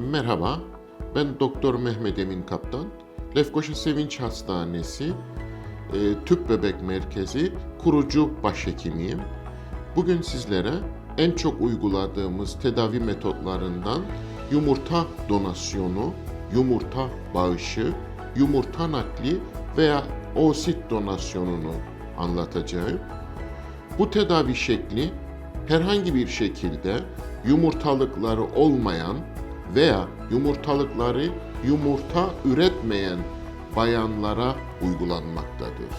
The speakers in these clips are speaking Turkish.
Merhaba, ben Doktor Mehmet Emin Kaptan. Lefkoşa Sevinç Hastanesi, e, Tüp Bebek Merkezi kurucu başhekimiyim. Bugün sizlere en çok uyguladığımız tedavi metotlarından yumurta donasyonu, yumurta bağışı, yumurta nakli veya oosit donasyonunu anlatacağım. Bu tedavi şekli herhangi bir şekilde yumurtalıkları olmayan veya yumurtalıkları yumurta üretmeyen bayanlara uygulanmaktadır.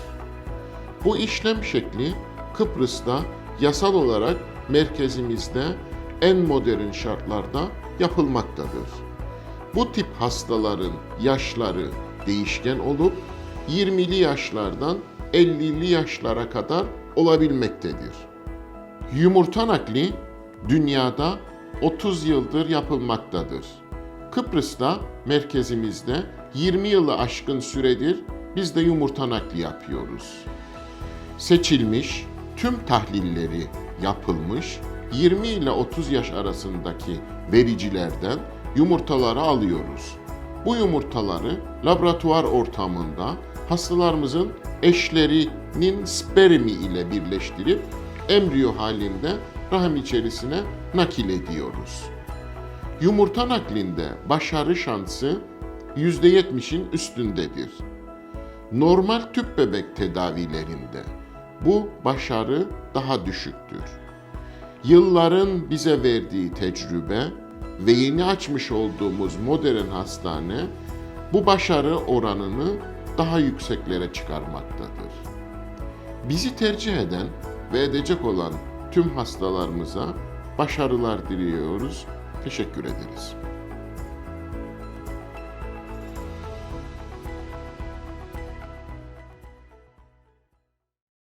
Bu işlem şekli Kıbrıs'ta yasal olarak merkezimizde en modern şartlarda yapılmaktadır. Bu tip hastaların yaşları değişken olup 20'li yaşlardan 50'li yaşlara kadar olabilmektedir. Yumurta nakli dünyada 30 yıldır yapılmaktadır. Kıbrıs'ta merkezimizde 20 yılı aşkın süredir biz de yumurta nakli yapıyoruz. Seçilmiş tüm tahlilleri yapılmış 20 ile 30 yaş arasındaki vericilerden yumurtaları alıyoruz. Bu yumurtaları laboratuvar ortamında hastalarımızın eşlerinin spermi ile birleştirip embriyo halinde rahim içerisine nakil ediyoruz. Yumurta naklinde başarı şansı %70'in üstündedir. Normal tüp bebek tedavilerinde bu başarı daha düşüktür. Yılların bize verdiği tecrübe ve yeni açmış olduğumuz modern hastane bu başarı oranını daha yükseklere çıkarmaktadır. Bizi tercih eden ve edecek olan tüm hastalarımıza başarılar diliyoruz. Teşekkür ederiz.